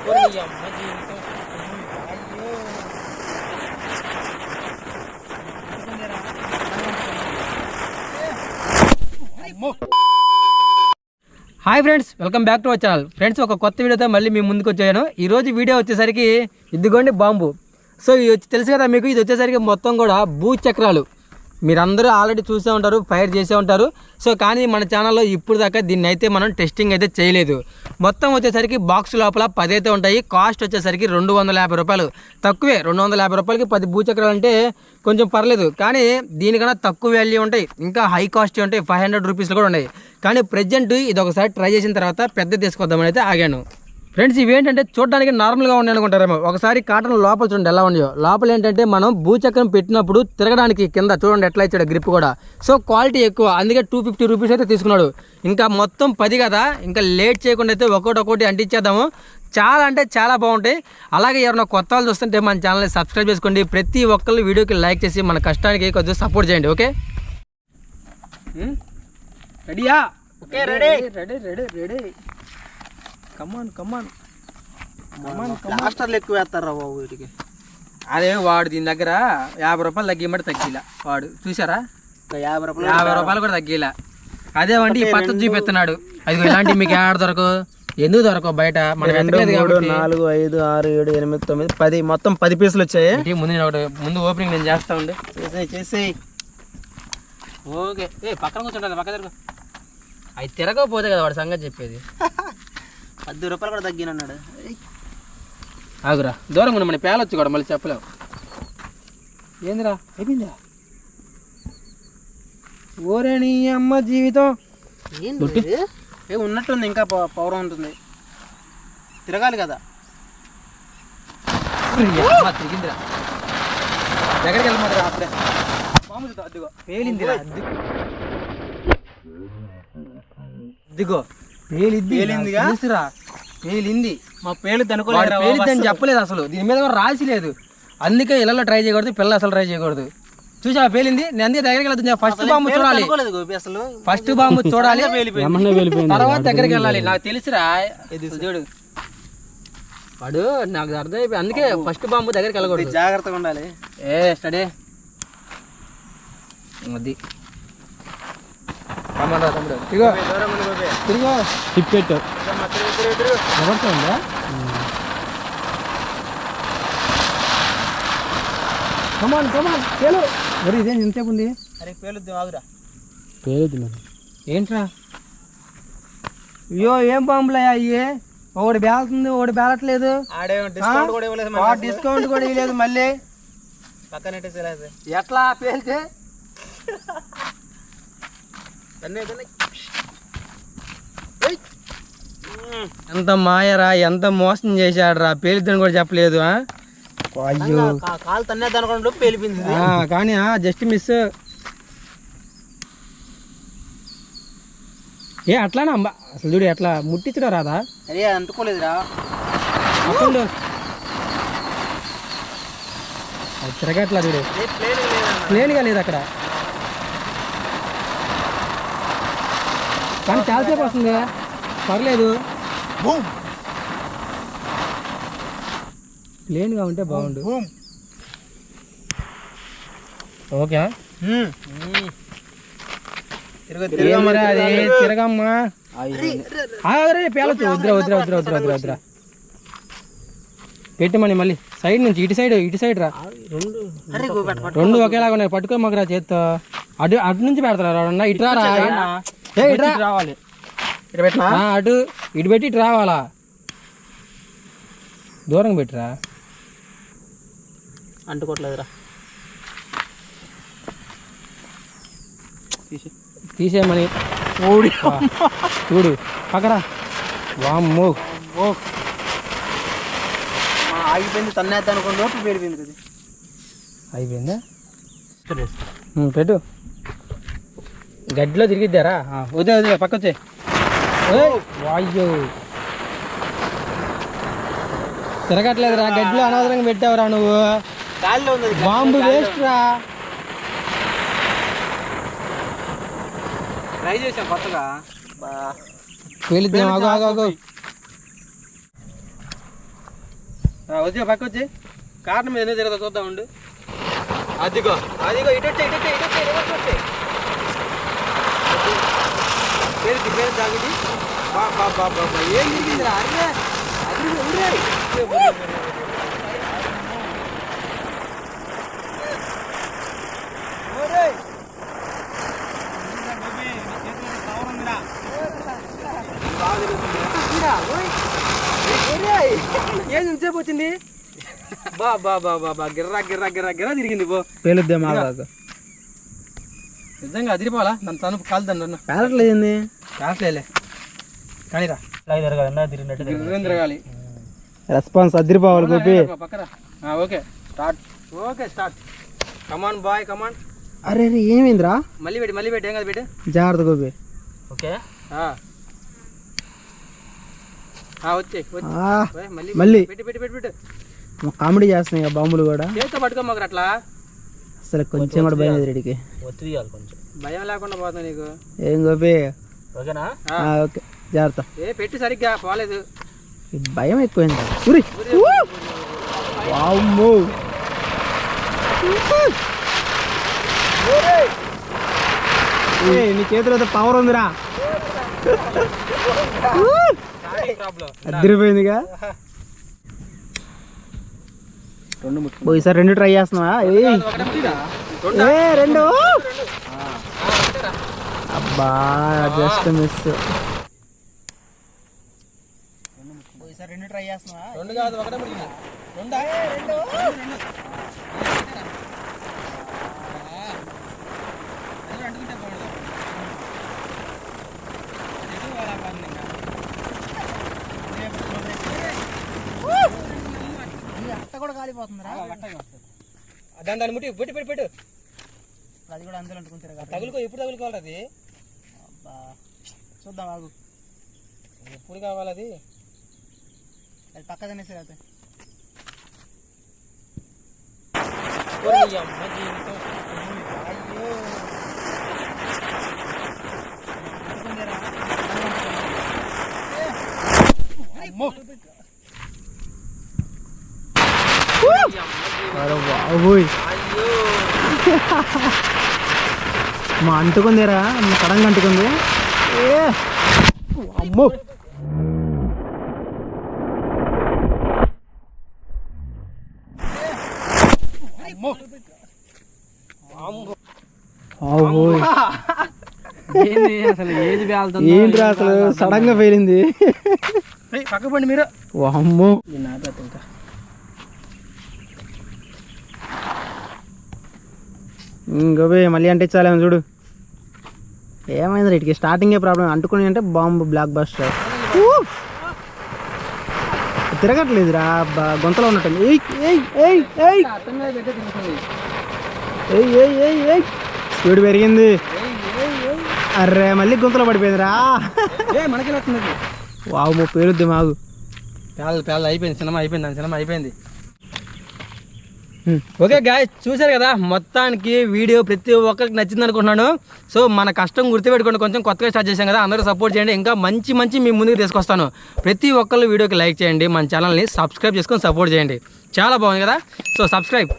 Hi friends welcome back to our channel. Friends ఒక కొత్త వీడియోతో మళ్ళీ మీ ముందుకు వచ్చాను. ఈరోజు వీడియో వచ్చేసరికి ఇదిగోండి బాంబు. సో ఇది తెలుసు కదా మీకు ఇది వచ్చేసరికి మొత్తం కూడా భూ చక్రాలు మీరందరూ ఆల్రెడీ చూసే ఉంటారు ఫైర్ చేసే ఉంటారు. సో కానీ మన ఛానల్లో ఇప్పుడు దాకా దీన్ని అయితే మనం టెస్టింగ్ అయితే చేయలేదు. మొత్తం వచ్చేసరికి బాక్స్ లోపల పది అయితే ఉంటాయి. కాస్ట్ వచ్చేసరికి రెండు వందల యాభై రూపాయలు. తక్కువే రెండు వందల యాభై రూపాయలకి పది భూచక్రాలు అంటే కొంచెం పర్లేదు. కానీ దీనికన్నా తక్కువ వాల్యూ ఉంటాయి. ఇంకా హై కాస్ట్ ఉంటాయి. ఫైవ్ హండ్రెడ్ రూపీస్లో కూడా ఉన్నాయి. కానీ ప్రజెంట్ ఇది ఒకసారి ట్రై చేసిన తర్వాత పెద్ద తీసుకొద్దామని అయితే ఆగాను. ఫ్రెండ్స్ ఇవేంటంటే చూడడానికి నార్మల్గా ఉన్నాయి అనుకుంటారేమో. ఒకసారి కాటన్ లోపల చూడండి ఎలా ఉన్నాయో. లోపల ఏంటంటే మనం భూచక్రం పెట్టినప్పుడు తిరగడానికి కింద చూడండి ఎట్లా ఇచ్చాడు గ్రిప్ కూడా. సో క్వాలిటీ ఎక్కువ. అందుకే టూ ఫిఫ్టీ రూపీస్ అయితే తీసుకున్నాడు. ఇంకా మొత్తం పది కదా? ఇంకా లేట్ చేయకుండా అయితే ఒక్కొక్కటి ఒక్కొక్కటి అంటించేద్దాము. చాలా అంటే చాలా బాగుంటాయి. అలాగే ఎవరైనా కొత్త వాళ్ళు చూస్తుంటే మన ఛానల్ని సబ్స్క్రైబ్ చేసుకోండి. ప్రతి ఒక్కళ్ళు వీడియోకి లైక్ చేసి మన కష్టానికి కొంచెం సపోర్ట్ చేయండి ఓకే? రెడీయా okay ready ready ready ready ప్లాస్టర్లు ఎక్కువ వేస్తారా బాబు వీటికి? అదే వాడు దీని దగ్గర యాభై రూపాయలు తగ్గిమంటే తగ్గిలా వాడు. చూసారా యాభై రూపాయలు యాభై రూపాయలు కూడా తగ్గిలా. అదే వండి ఈ పచ్చడి చూపిస్తున్నాడు అది ఇలాంటి మీకు ఏడ దొరకవు ఎందుకు దొరకవు బయట? మనం నాలుగు ఐదు ఆరు ఏడు ఎనిమిది తొమ్మిది పది. మొత్తం పది పీసులు వచ్చాయి. ముందు నేను ఒకటి ముందు ఓపెనింగ్ నేను చేస్తా ఉండే. చేసేయి చేసేయి. ఓకే. ఏ పక్కన కూర్చుంటుంది పక్క తిరగ. అవి తిరగకపోతే కదా వాడు సంగతి చెప్పేది. పది రూపాయలు కూడా తగ్గినన్నాడు. ఆగురా. దూరం ఉన్న మన పేలొచ్చు కూడా మళ్ళీ చెప్పలేవు. ఏందిరా? అయిపోయిందా? ఓరే నీ అమ్మ జీవితం. ఏంటి ఏ ఉన్నట్టుంది ఇంకా పవర్ ఉంటుంది. తిరగాలి కదా. తిరిగిందిరా. దగ్గరికి వెళ్ళమాదిరా అప్పుడే? మామూలు అదిగో. పేలిందిరా అద్ది- అదిగో. పేలింది పేలిందిగా? పేలింది. మా పేలు వాడు తనుకోలేదు పేలిద్దని చెప్పలేదు అసలు. దీని మీద కూడా రాసి లేదు. అందుకే ఇళ్ళలో ట్రై చేయకూడదు పిల్లలు అసలు ట్రై చేయకూడదు. చూసా పేలింది? నేను అందుకే దగ్గరికి వెళ్తున్నా ఫస్ట్ బాంబు చూడాలి. గోపి అసలు. ఫస్ట్ బాంబు చూడాలి. తర్వాత దగ్గరికి వెళ్ళాలి. నాకు తెలుసురా. చూడు. వాడు నాకు అర్థం అయిపోయి అందుకే ఫస్ట్ బాంబు దగ్గరికి వెళ్ళకూడదు. జాగ్రత్తగా ఉండాలి. ఏ స్టడీ అది. ఇగో. తిరిగో. ఎవరితో ఉందా కమాన్ కమాన్ పేలు. మరి ఇదేం ఎంతసేపు ఉంది అరే పేలుద్దాం ఆగురా. పేలుద్ది మరి. ఏంట్రా? అయ్యో ఏం బాంబులయ్యా అయ్యి? ఒకటి బేలుతుంది ఒకటి బేలట్లేదు. ఆడే డిస్కౌంట్ కూడా ఇవ్వలేదు మనకి అసలు. డిస్కౌంట్ కూడా ఇవ్వలేదు మళ్ళీ. పక్కన ఎట్లా పేలితే? ఎంత మాయరా ఎంత మోసం చేశాడురా. పేలిద్దని కూడా చెప్పలేదు? అయ్యో. కాలు పేలిపోయింది ఇది. ఆ, కానీ జస్ట్ మిస్. ఏ అట్లానా? అమ్మ అసలు చూడు ఎట్లా ముట్టించడం రాదా? అరే అంటుకోలేదురా. తిరగట్లా చూడు. ప్లేన్గా లేదు అక్కడ. కానీ చాలాసేపు వస్తుంది. పర్లేదు. ప్లేన్గా ఉంటే బాగుండు. బూమ్. ఓకే. తిరగమ్మా. ఆగరే పేలొచ్చు. వద్దురా వద్దురా వద్దురా వద్దురా వద్దురా వద్దురా. పెట్టమని మళ్ళీ. సైడ్ నుంచి ఇటు సైడ్ ఇటు సైడ్ రా. రెండు అరే గో పట్టు పట్టు. రెండు ఒకేలాగా ఉన్నాయి. పట్టుకో మాకురా చేత్తో. అటు అటు నుంచి పెడతారా? ఇటు రా. రావాలి. ఇక్కడ పెట్టినా? అటు ఇటు పెట్టి ఇటు రావాలా? దూరం పెట్టిరా. అంటుకోవట్లేదురా తీసేయమని ఓడి. చూడు. పక్కరా. వామ్మో. ఆగిపోయింది తన్నేద్దాం అనుకున్న లోపు అది అయిపోయిందా? పెట్టు. గడ్డిలో తిరిగిద్దారా? వద్దే వద్దే పక్క వచ్చే వాయ్యో. తిరగట్లేదురా గడ్డిలో అనవసరంగా పెట్టావురా నువ్వు. బాంబు వేస్ట్ రా ట్రై చేసాం కొత్తగా. బా. పేలిద్దాం ఆగు ఆగు ఆగు. వచ్చి పక్క వచ్చి కారణం మీద తిరగదా చూద్దాం ఉండు. అదిగో. అదిగో ఇటు వచ్చే ఇటు వచ్చే ఇటు వచ్చే పేరు పేరు తాగిది బా బా బా బా బా. ఏం తిరిగిందిరా అరే అది ఉండే ఏం ఇంతసేపు వచ్చింది? బా బా బా బా బా. గిర్రా గిర్రా గిర్రా గిర్రా తిరిగింది పో. పేలుద్దే నిజంగా అదిరిపోవాలా? నన్ను తను కాలుతాను నన్ను పేలట్లేదండి కాట్లేలే కానీరా. తిరగాలి రెస్పాన్స్ అదిరిపోవాలి గోపి. పక్కన okay. Start. Okay start. Come on boy come on అరే అరే ఏమైందిరా? మళ్ళీ పెట్టి మళ్ళీ పెట్టి ఏం కదా పెట్టి. జాగ్రత్త గోపి. ఓకే. వచ్చే వచ్చి. ఆ, మళ్ళీ మళ్ళీ. పెట్టి పెట్టి పెట్టి పెట్టు. మా కామెడీ చేస్తున్నాయి బాంబులు కూడా. చేతితో పట్టుకోమాకరు అట్లా అసలు కొంచెం కూడా భయం లేదు రెడీకి భయం లేకుండా పోతుంది నీకు. ఏం గోపి? ఓకేనా ఆ, ఓకే జాగ్రత్త. ఏ పెట్టి సరిగ్గా పోలేదు. భయం ఎక్కువైంది. ఉరి వామ్మో! నీ చేతిలో పవర్ ఉందిరా. ప్రాబ్లం అదిరిపోయిందిగా రెండు ఈసారి రెండు ట్రై చేస్తున్నావా? ఏ రెండు? అబ్బా జస్ట్ మిస్. రెండు ట్రై చేస్తున్నావా? రెండు కాదు ఒకటే రెండా రెండు రెండు అంటుకుంటే పోవడం ఎటు వాడా పని ఇంకా అట్ట కూడా కాలిపోతుందిరా. దాని దాన్ని ముట్టి పెట్టి పెట్టి పెట్టు. అది కూడా అందులో అంటుకుంటారు తగులుకో ఎప్పుడు తగులుకోవాలి అది? చూద్దాం ఆగు. ఎప్పుడు కావాలి అది? అది పక్క తినేసి అయితే అరే బాబోయ్. మా అంటుకుందిరా కడంగా అంటుకుంది. ఏ అమ్మో. ఏంట్రా అసలు సడన్గా పేలింది ఏయ్, పక్క పండి మీరు. ఆపేస్తా ఇంకా. ఇంకోవే మళ్ళీ అంటే చాలేమో చూడు. ఏమైంది ఇటుకి? స్టార్టింగే ప్రాబ్లం అంటుకుని అంటే బాంబు బ్లాక్ బస్టర్ తిరగట్లేదురా బ- గొంతలో ఏయ్ స్పీడ్ పెరిగింది. అర్రే మళ్ళీ గొంతలో పడిపోయిందిరా. ఏ మనకి వావు పేరుద్ది మాగు పేదలు పేదలు అయిపోయింది సినిమా అయిపోయింది సినిమా అయిపోయింది. Hmm. ఓకే గాయ చూశారు కదా మొత్తానికి వీడియో ప్రతి ఒక్కరికి నచ్చింది అనుకుంటున్నాను. సో మన కష్టం గుర్తుపెట్టుకోండి కొంచెం కొత్తగా స్టార్ట్ చేశాం కదా అందరూ సపోర్ట్ చేయండి. ఇంకా మంచి మంచి మీ ముందుకు తీసుకొస్తాను. ప్రతి ఒక్కళ్ళు వీడియోకి లైక్ చేయండి మన ఛానల్ని సబ్స్క్రైబ్ చేసుకొని సపోర్ట్ చేయండి. చాలా బాగుంది కదా? So subscribe